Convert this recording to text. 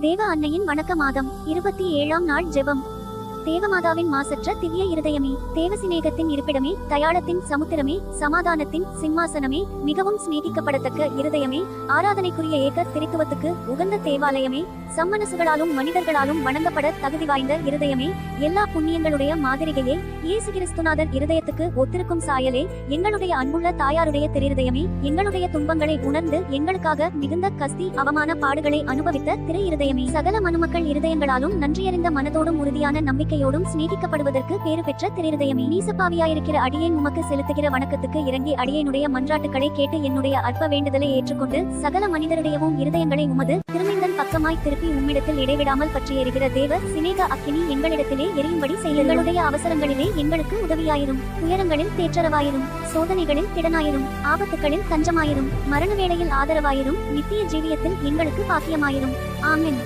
தேவ அன்னையின் வணக்க மாதம் இருபத்தி ஏழாம் நாள் ஜெபம். தேவமாதாவின் மாசற்ற திவ்ய இருதயமே தேவசிநேகத்தின் இருப்பிடமே தயாளத்தின் சமுத்திரமே சமாதானத்தின் சிம்மாசனமே மிகவும் சிநேகிக்கப்படத்தக்க இருதயமே ஆராதனைக்குரிய ஏக திரித்துவத்துக்கு உகந்த தேவாலயமே சம்மனசுகளாலும் மனிதர்களாலும் வணங்கப்பட தகுதி வாய்ந்த இருதயமே எல்லா புண்ணியங்களுடைய மாதிரிகையே இயேசு கிறிஸ்துநாதர் இருதயத்துக்கு ஒத்திருக்கும் சாயலே எங்களுடைய அன்புள்ள தாயாருடைய திருதயமே எங்களுடைய துன்பங்களை உணர்ந்து எங்களுக்காக மிகுந்த கஸ்தி அவமான பாடுகளை அனுபவித்த திரை இருதயமே. சகல மனுமக்கள் இருதயங்களாலும் நன்றியறிந்த மனதோடும் உறுதியான நம்பிக்கை நம்பிக்கையோடும் சிநேகிக்கப்படுவதற்கு பேறு பெற்ற திருதயமே நீசப்பாவியாயிருக்கிற அடியேன் உமக்கு செலுத்துகிற வணக்கத்துக்கு இறங்கி அடியேனுடைய மன்றாட்டுக்களை கேட்டு என்னுடைய அற்ப வேண்டுதலை ஏற்றுக்கொண்டு சகல மனிதருடையவும் இருதயங்களை உமது திருமைந்தன் பக்கமாய் திருப்பி உம்மிடத்தில் இடைவிடாமல் பற்றி எரிகிற தேவ சிநேக அக்கினி எங்களிடத்திலே எரியும்படி செய்ய அவசரங்களிலே எங்களுக்கு உதவியாயிரும். உயரங்களில் தேற்றரவாயிரும். சோதனைகளில் திடனாயிரும். ஆபத்துகளில் தஞ்சமாயிரும். மரண வேளையில் ஆதரவாயிரும். நித்திய ஜீவியத்தில் எங்களுக்கு பாக்கியமாயிரும். ஆமென்.